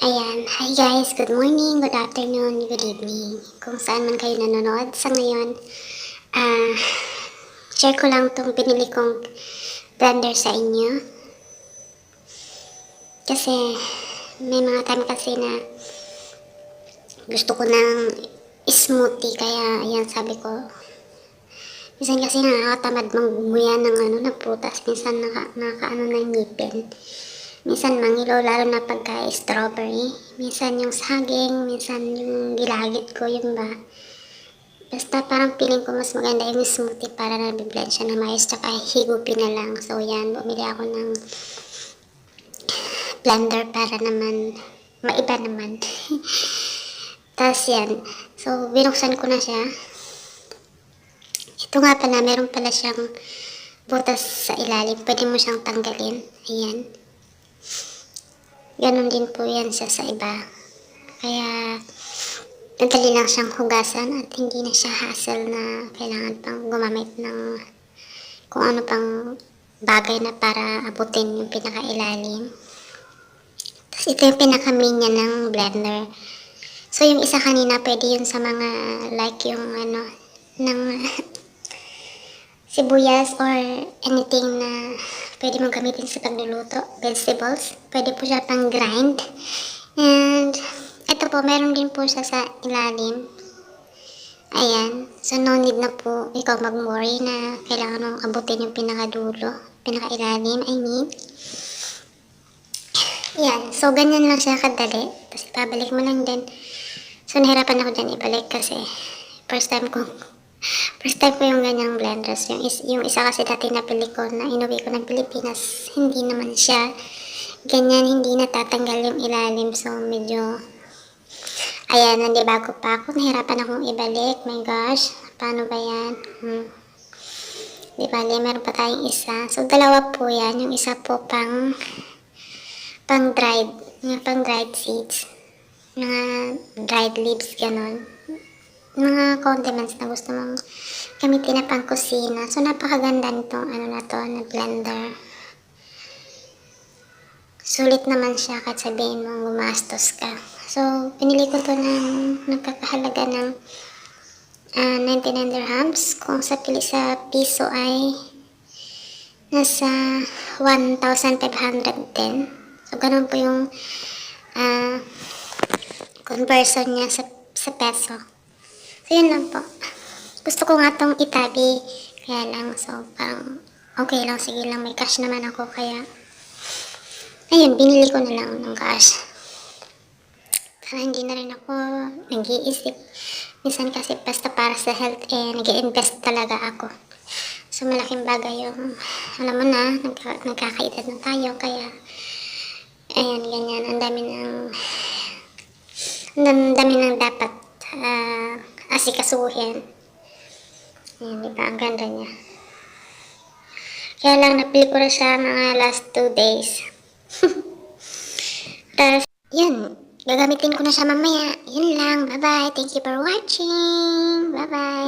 Ayan. Hi guys. Good morning, good afternoon, good evening. Kung saan man kayo nanonood sa ngayon. Ah, share ko lang tong pinili kong blender sa inyo. Kasi may mga time kasi na gusto ko ng smoothie kaya ayan sabi ko minsan kasi nakakatamad manggumuya ng ano ng prutas minsan naka, nakaano ng ngipin minsan mangilo lalo na pagka strawberry. Minsan yung saging minsan yung gilagit ko yung ba. Basta parang feeling ko mas maganda yung smoothie para na blend siya na mais tsaka higupin na lang. So yan bumili ako ng blender para naman maiba naman. Tapos yan so binuksan ko na siya. Ito nga pala meron pala siyang butas sa ilalim. Pwede mo siyang tanggalin. Ayan Ganon din po yan siya sa iba. Kaya, madali lang siyang hugasan at hindi na siya hassle na kailangan pang gumamit ng kung ano pang bagay na para abutin yung pinakailalim. Tapos ito yung pinaka-main niya ng blender. So yung isa kanina pwede yun sa mga like yung ano ng sibuyas or anything na pwede mong gamitin sa pagluluto, vegetables. Pwede po siya pang grind. And ito po, meron din po siya sa ilalim. Ayan. So, no need na po ikaw mag-worry na kailangan mong abutin yung pinakadulo, pinakailalim, I mean. Yan. So, ganyan lang siya kadali. Tapos, ibabalik mo lang din. So, nahirapan ako dyan ibalik kasi first time ko First time ko yung ganyang blenders. Yung, is, yung isa kasi dati na pili ko na inuwi ko ng Pilipinas, hindi naman siya ganyan, hindi natatanggal yung ilalim. So, medyo, ayan, hindi bago pa ako. Nahirapan akong ibalik. My gosh, paano ba yan? Hmm. Di bali, meron pa tayong isa. So, dalawa po yan. Yung isa po pang, pang dried, yung pang dried seeds. Mga dried leaves, ganon mga condiments na gusto mong gamitin na pang kusina. So, napakaganda nitong ano na to, na blender. Sulit naman siya kahit sabihin mong gumastos ka. So, pinili ko to ng nagkakahalaga ng uh, 99 dirhams. Kung sa pili sa piso ay nasa 1,510. So, ganun po yung uh, conversion niya sa, sa peso. Yun lang po. Gusto ko nga tong itabi. Kaya lang, so, parang, okay lang, sige lang, may cash naman ako, kaya, ayun, binili ko na lang ng cash. Para hindi na rin ako nag-iisip. Minsan kasi basta para sa health, eh, nag invest talaga ako. So, malaking bagay yung, alam mo na, nagka, nagkakaedad na tayo, kaya, ayan, ganyan, ang dami ng, ang dami ng dapat, ah, uh, asikasuhin. Ayan, di ba? Ang ganda niya. Kaya lang, napili ko na siya mga last two days. Tapos, yun. Gagamitin ko na siya mamaya. Yun lang. Bye-bye. Thank you for watching. Bye-bye.